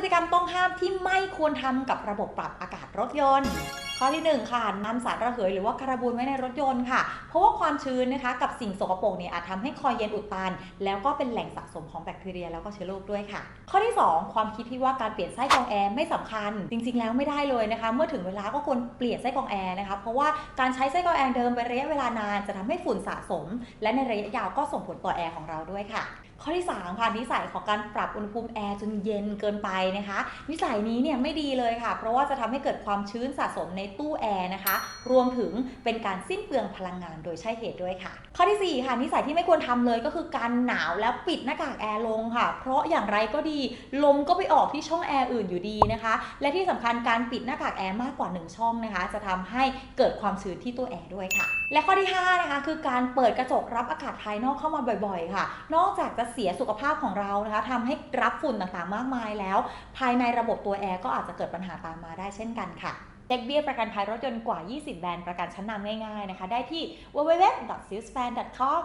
พฤติกรรมต้องห้ามที่ไม่ควรทำกับระบบปรับอากาศรถยนต์ ข้อที่ 1 ค่ะนำสารระเหยหรือว่าการบูนไว้ในรถยนต์ค่ะ เพราะว่าความชื้นนะคะกับสิ่งสกปรกเนี่ยอาจทำให้คอยเย็นอุดตัน แล้วก็เป็นแหล่งสะสมของแบคทีเรียแล้วก็เชื้อโรคด้วยค่ะ ข้อที่ 2 ความคิดที่ว่าการเปลี่ยนไส้กรองแอร์ไม่สำคัญ จริง ๆ แล้วไม่ได้เลยนะคะ เมื่อถึงเวลาก็ควรเปลี่ยนไส้กรองแอร์นะคะเพราะว่าการใช้ไส้กรองแอร์เดิมเป็นระยะเวลานานจะทำให้ฝุ่นสะสม และในระยะยาวก็ส่งผลต่อแอร์ของเราด้วยค่ะข้อที่3ค่ะนิสัยของการปรับอุณหภูมิแอร์จนเย็นเกินไปนะคะ นิสัยนี้เนี่ยไม่ดีเลยค่ะ เพราะว่าจะทำให้เกิดความชื้นสะสมในตู้แอร์นะคะ รวมถึงเป็นการสิ้นเปลืองพลังงานโดยใช่เหตุด้วยค่ะ ข้อทีสี่4 ค่ะนิสัยที่ไม่ควรทำเลยก็คือการหนาวแล้วปิดหน้ากากแอร์ลงค่ะ เพราะอย่างไรก็ดี ลมก็ไปออกที่ช่องแอร์อื่นอยู่ดีนะคะ และที่สำคัญการปิดหน้ากากแอร์มากกว่า 1 ช่องนะคะ จะทำให้เกิดความชื้นที่ตัวแอร์ด้วยค่ะ และข้อที่ 5 นะคะ คือการเปิดกระจกรับอากาศภายนอกเข้ามาบ่อยๆ ค่ะ นอกจากจะเสียสุขภาพของเรานะคะทำให้รับฝุ่นต่างๆ มากมายแล้ว ภายในระบบตัวแอร์ก็อาจจะเกิดปัญหาตามมาได้เช่นกันค่ะ เด็กเบี้ยประกันภัยรถยนต์กว่า 20 แบรนด์ประกันชั้นนำง่ายๆนะคะ ได้ที่ www.salesfan.com